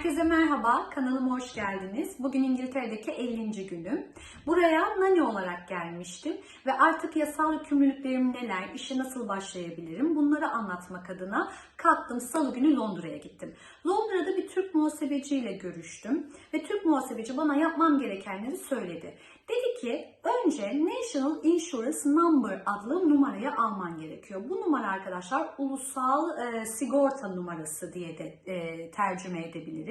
Herkese merhaba, kanalıma hoş geldiniz. Bugün İngiltere'deki 50. günüm. Buraya nani olarak gelmiştim ve artık yasal yükümlülüklerim neler, işe nasıl başlayabilirim bunları anlatmak adına kalktım salı günü Londra'ya gittim. Londra'da bir Türk muhasebeciyle görüştüm ve Türk muhasebeci bana yapmam gerekenleri söyledi. Dedi ki önce National Insurance Number adlı numarayı alman gerekiyor. Bu numara arkadaşlar ulusal e, sigorta numarası diye de e, tercüme edebiliriz.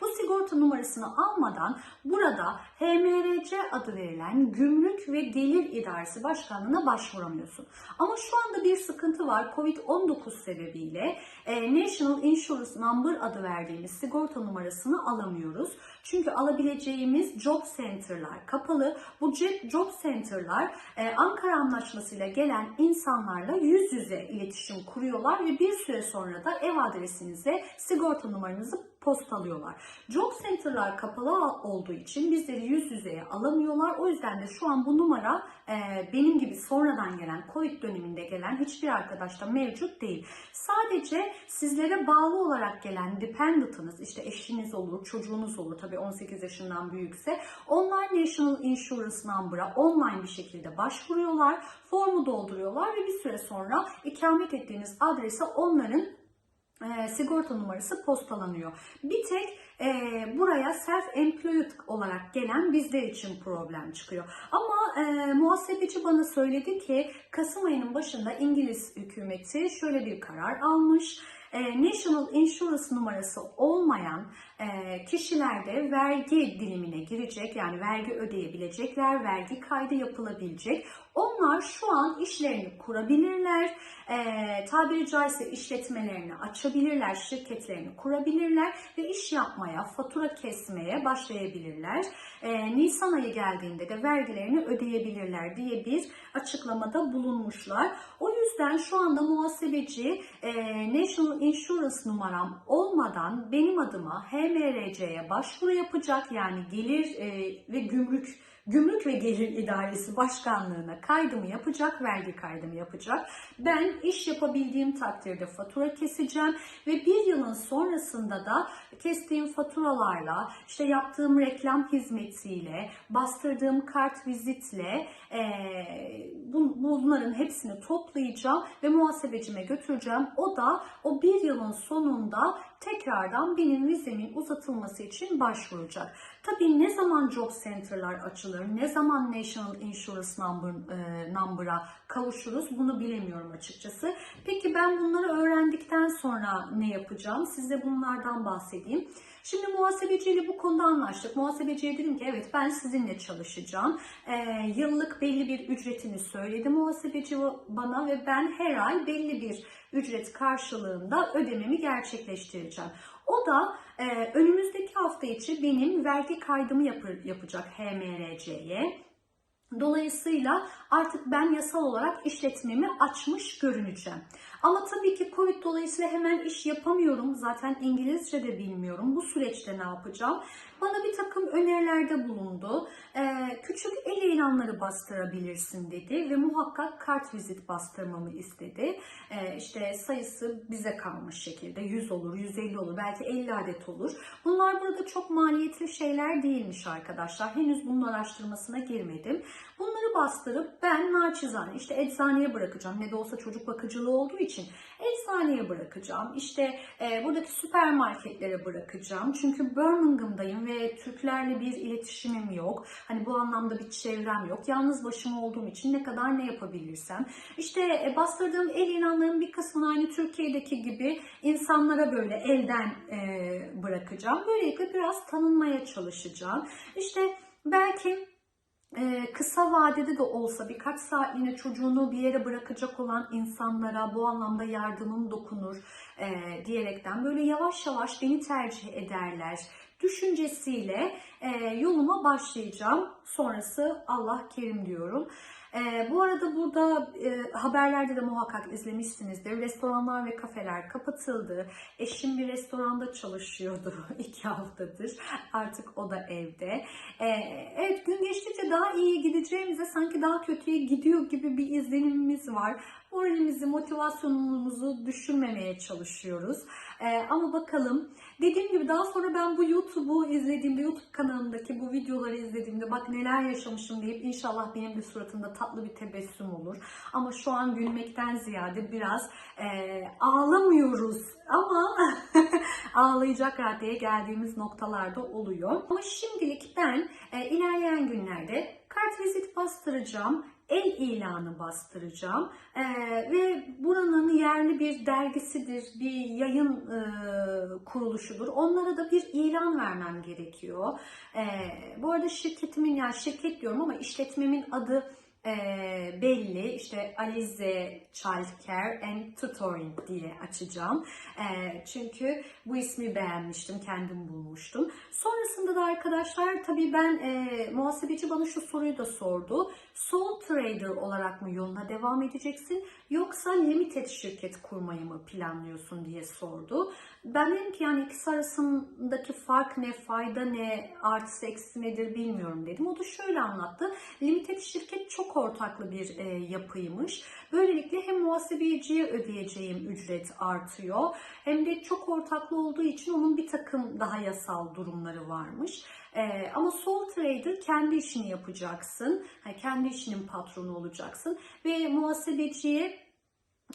Bu sigorta numarasını almadan burada HMRC adı verilen Gümrük ve Gelir İdaresi Başkanlığı'na başvuramıyorsun. Ama şu anda bir sıkıntı var. Covid-19 sebebiyle e, National Insurance Number adı verdiğimiz sigorta numarasını alamıyoruz. Çünkü alabileceğimiz job center'lar kapalı. Bu job center'lar e, Ankara Anlaşması'yla gelen insanlarla yüz yüze iletişim kuruyorlar ve bir süre sonra da ev adresinize sigorta numaranızı postalıyorlar. Job center'lar kapalı olduğu için bizleri yüz yüzeye alamıyorlar. O yüzden de şu an bu numara e, benim gibi sonradan gelen Covid döneminde gelen hiçbir arkadaşta mevcut değil. Sadece sizlere bağlı olarak gelen dependent'ınız işte eşiniz olur, çocuğunuz olur tabii 18 yaşından büyükse onlar National Insurance Number'a online bir şekilde başvuruyorlar. Formu dolduruyorlar ve bir süre sonra ikamet ettiğiniz adrese onların e, sigorta numarası postalanıyor. Bir tek e, buraya self-employed olarak gelen bizler için problem çıkıyor. Ama e, muhasebeci bana söyledi ki Kasım ayının başında İngiliz hükümeti şöyle bir karar almış. E, National Insurance numarası olmayan e, kişiler de vergi dilimine girecek yani vergi ödeyebilecekler, vergi kaydı yapılabilecek. Onlar şu an işlerini kurabilirler, e, tabiri caizse işletmelerini açabilirler, şirketlerini kurabilirler ve iş yapmaya, fatura kesmeye başlayabilirler. E, Nisan ayı geldiğinde de vergilerini ödeyebilirler diye bir açıklamada bulunmuşlar. O yüzden şu anda muhasebeci e, National Insurance numaram olmadan benim adıma HMRC'ye başvuru yapacak. Yani gelir e, ve gümrük Gümrük ve Gelir İdaresi Başkanlığı'na kaydımı yapacak, vergi kaydımı yapacak. Ben iş yapabildiğim takdirde fatura keseceğim ve bir yılın sonrasında da kestiğim faturalarla, işte yaptığım reklam hizmetiyle, bastırdığım kart vizitle e, bu- bunların hepsini toplayacağım ve muhasebecime götüreceğim. O da o bir yılın sonunda tekrardan benim vizemin uzatılması için başvuracak. Tabii ne zaman job center'lar açılır, ne zaman National Insurance Number, e, Number'a kavuşuruz bunu bilemiyorum açıkçası. Peki ben bunları öğrendikten sonra ne yapacağım? Size bunlardan bahsedeyim. Şimdi muhasebeciyle bu konuda anlaştık. Muhasebeciye dedim ki evet ben sizinle çalışacağım. Ee, yıllık belli bir ücretini söyledi muhasebeci bana ve ben her ay belli bir ücret karşılığında ödememi gerçekleştireceğim. O da e, önümüzdeki hafta içi benim vergi kaydımı yapır, yapacak HMRC'ye. Dolayısıyla artık ben yasal olarak işletmemi açmış görüneceğim. Ama tabii ki Covid dolayısıyla hemen iş yapamıyorum. Zaten İngilizce de bilmiyorum. Bu süreçte ne yapacağım? Bana bir takım önerilerde bulundu. Ee, küçük el ilanları bastırabilirsin dedi ve muhakkak kart vizit bastırmamı istedi. Ee, işte sayısı bize kalmış şekilde 100 olur, 150 olur, belki 50 adet olur. Bunlar burada çok maliyetli şeyler değilmiş arkadaşlar. Henüz bunun araştırmasına girmedim. Bunları bastırıp ben naçizane işte eczaneye bırakacağım. Ne de olsa çocuk bakıcılığı olduğu için eczaneye bırakacağım. İşte e, buradaki süpermarketlere bırakacağım. Çünkü Birmingham'dayım ve Türklerle bir iletişimim yok. Hani bu anlamda bir çevrem yok. Yalnız başıma olduğum için ne kadar ne yapabilirsem. İşte e, bastırdığım el ilanlarının bir kısmını aynı Türkiye'deki gibi insanlara böyle elden e, bırakacağım. Böylelikle biraz tanınmaya çalışacağım. İşte belki ee, kısa vadede de olsa birkaç saatliğine çocuğunu bir yere bırakacak olan insanlara bu anlamda yardımım dokunur e, diyerekten böyle yavaş yavaş beni tercih ederler düşüncesiyle e, yoluma başlayacağım. Sonrası Allah kerim diyorum. E, bu arada burada e, haberlerde de muhakkak izlemişsinizdir. Restoranlar ve kafeler kapatıldı. Eşim bir restoranda çalışıyordu iki haftadır. Artık o da evde. E, evet gün geçtikçe daha iyi gideceğimize sanki daha kötüye gidiyor gibi bir izlenimimiz var. Moralimizi, motivasyonumuzu düşürmemeye çalışıyoruz. E, ama bakalım Dediğim gibi daha sonra ben bu YouTube'u izlediğimde, YouTube kanalımdaki bu videoları izlediğimde bak neler yaşamışım deyip inşallah benim de suratımda tatlı bir tebessüm olur. Ama şu an gülmekten ziyade biraz e, ağlamıyoruz ama ağlayacak raddeye geldiğimiz noktalarda oluyor. Ama şimdilik ben e, ilerleyen günlerde kartvizit bastıracağım el ilanı bastıracağım Ee, ve buranın yerli bir dergisidir, bir yayın e, kuruluşudur. Onlara da bir ilan vermem gerekiyor. Ee, bu arada şirketimin yani şirket diyorum ama işletmemin adı e, belli. İşte Alize Childcare and Tutoring diye açacağım. E, çünkü bu ismi beğenmiştim, kendim bulmuştum. Sonrasında da arkadaşlar tabii ben e, muhasebeci bana şu soruyu da sordu. Sole trader olarak mı yoluna devam edeceksin yoksa limited şirket kurmayı mı planlıyorsun diye sordu. Ben dedim ki yani ikisi arasındaki fark ne, fayda ne, artısı eksi nedir bilmiyorum dedim. O da şöyle anlattı. Limited şirket çok ortaklı bir e, yapıymış. Böylelikle hem muhasebeciye ödeyeceğim ücret artıyor hem de çok ortaklı olduğu için onun bir takım daha yasal durumları varmış. Ee, ama sole trader kendi işini yapacaksın. Yani kendi işinin patronu olacaksın ve muhasebeciye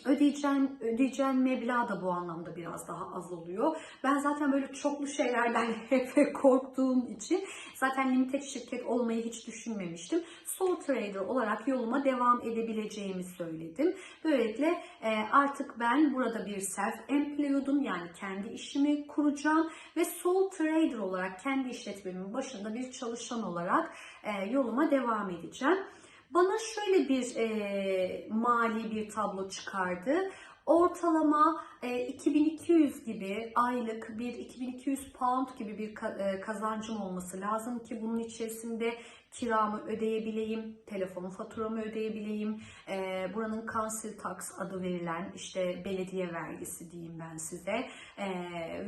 ödeyeceğin, ödeyeceğin meblağ da bu anlamda biraz daha az oluyor. Ben zaten böyle çoklu şeylerden hep korktuğum için zaten limited şirket olmayı hiç düşünmemiştim. Sole trader olarak yoluma devam edebileceğimi söyledim. Böylelikle e, artık ben burada bir self-employed'um yani kendi işimi kuracağım ve sole trader olarak kendi işletmemin başında bir çalışan olarak e, yoluma devam edeceğim. Bana şöyle bir e, mali bir tablo çıkardı. Ortalama e, 2200 gibi aylık bir 2200 pound gibi bir e, kazancım olması lazım ki bunun içerisinde kiramı ödeyebileyim, telefon faturamı ödeyebileyim, e, buranın council tax adı verilen işte belediye vergisi diyeyim ben size E,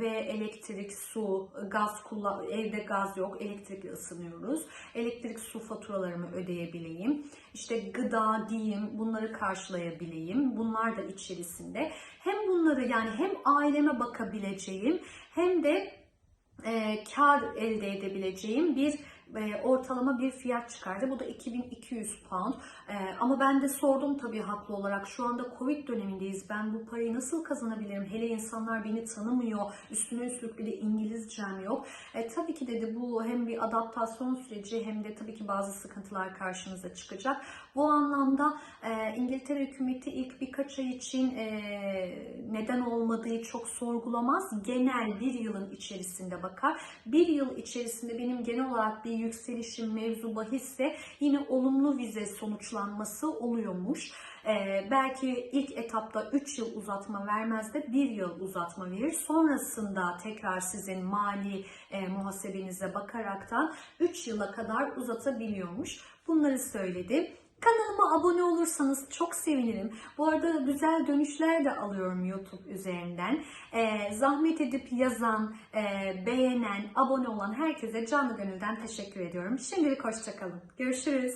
ve elektrik, su, gaz kullan evde gaz yok, elektrikle ısınıyoruz. Elektrik, su faturalarımı ödeyebileyim. İşte gıda, giyim bunları karşılayabileyim. Bunlar da içerisinde. Hem bunları yani hem aileme bakabileceğim hem de e, kar elde edebileceğim bir e, ortalama bir fiyat çıkardı. Bu da 2200 pound. E, ama ben de sordum tabii haklı olarak. Şu anda Covid dönemindeyiz. Ben bu parayı nasıl kazanabilirim? Hele insanlar beni tanımıyor. Üstüne üstlük bir de İngilizcem yok. E, tabii ki dedi bu hem bir adaptasyon süreci hem de tabii ki bazı sıkıntılar karşınıza çıkacak. Bu anlamda e, İngiltere hükümeti ilk birkaç ay için e, neden olmadığı çok sorgulamaz. Genel bir yılın içerisinde bakar. Bir yıl içerisinde benim genel olarak bir yükselişim mevzu bahisse yine olumlu vize sonuçlanması oluyormuş. Ee, belki ilk etapta 3 yıl uzatma vermez de 1 yıl uzatma verir. Sonrasında tekrar sizin mali e, muhasebenize bakaraktan 3 yıla kadar uzatabiliyormuş. Bunları söyledi. Kanalıma abone olursanız çok sevinirim. Bu arada güzel dönüşler de alıyorum YouTube üzerinden. Ee, zahmet edip yazan, e, beğenen, abone olan herkese canı gönülden teşekkür ediyorum. Şimdilik hoşçakalın. Görüşürüz.